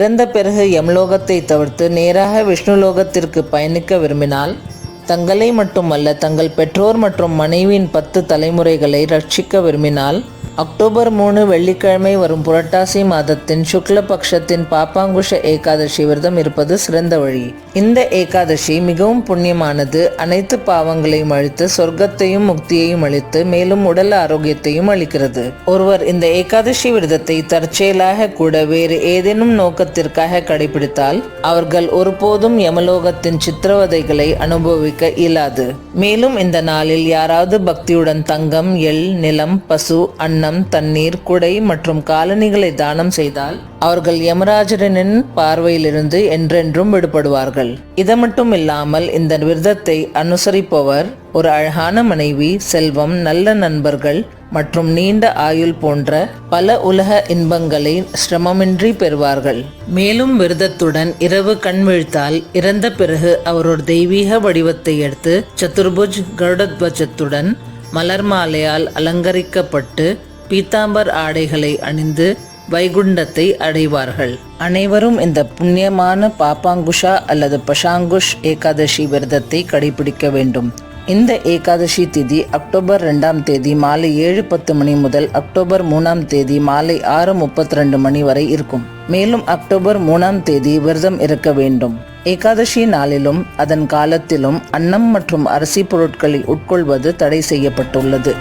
இறந்த பிறகு யம்லோகத்தை தவிர்த்து நேராக விஷ்ணுலோகத்திற்கு பயணிக்க விரும்பினால் தங்களை மட்டுமல்ல தங்கள் பெற்றோர் மற்றும் மனைவியின் பத்து தலைமுறைகளை ரட்சிக்க விரும்பினால் அக்டோபர் மூணு வெள்ளிக்கிழமை வரும் புரட்டாசி மாதத்தின் சுக்லபக்ஷத்தின் பாப்பாங்குஷ ஏகாதசி விரதம் இருப்பது சிறந்த வழி. இந்த ஏகாதசி மிகவும் புண்ணியமானது. அனைத்து பாவங்களையும் அழித்து சொர்க்கத்தையும் முக்தியையும் அளித்து மேலும் உடல் ஆரோக்கியத்தையும் அளிக்கிறது. ஒருவர் இந்த ஏகாதசி விரதத்தை தற்செயலாக கூட வேறு ஏதேனும் நோக்கத்திற்காக கடைபிடித்தால் அவர்கள் ஒருபோதும் யமலோகத்தின் சித்திரவதைகளை அனுபவிக்க இயலாது. மேலும் இந்த நாளில் யாராவது பக்தியுடன் தங்கம் எள் நிலம் பசு அன்னம் தண்ணீர் குடை மற்றும் காலணிகளை தானம் செய்தால் அவர்கள் யமராஜரின் பார்வையிலிருந்து என்றென்றும் விடுபடுவார்கள். இது மட்டும் இல்லாமல் இந்த விரதத்தை அனுசரிப்பவர் ஒரு அழகான மனைவி செல்வம் நல்ல நண்பர்கள் மற்றும் நீண்ட ஆயுள் போன்ற பல உலக இன்பங்களை சிரமமின்றி பெறுவார்கள். மேலும் விரதத்துடன் இரவு கண் விழித்தால் இறந்த பிறகு அவர் ஒரு தெய்வீக வடிவத்தை எடுத்து சதுர்புஜ் கருடத்வஜத்துடன் மலர் மாலையால் அலங்கரிக்கப்பட்டு பீத்தாம்பர் ஆடைகளை அணிந்து வைகுண்டத்தை அடைவார்கள். அனைவரும் இந்த புண்ணியமான பாப்பாங்குஷா அல்லது பஷாங்குஷ் ஏகாதசி விரதத்தை கடைபிடிக்க வேண்டும். இந்த ஏகாதசி திதி அக்டோபர் ரெண்டாம் தேதி மாலை ஏழு பத்து மணி முதல் அக்டோபர் மூணாம் தேதி மாலை ஆறு முப்பத்தி ரெண்டு மணி வரை இருக்கும். மேலும் அக்டோபர் மூணாம் தேதி விரதம் இருக்க வேண்டும். ஏகாதசி நாளிலும் அதன் காலத்திலும் அன்னம் மற்றும் அரிசி பொருட்களை உட்கொள்வது தடை செய்யப்பட்டுள்ளது.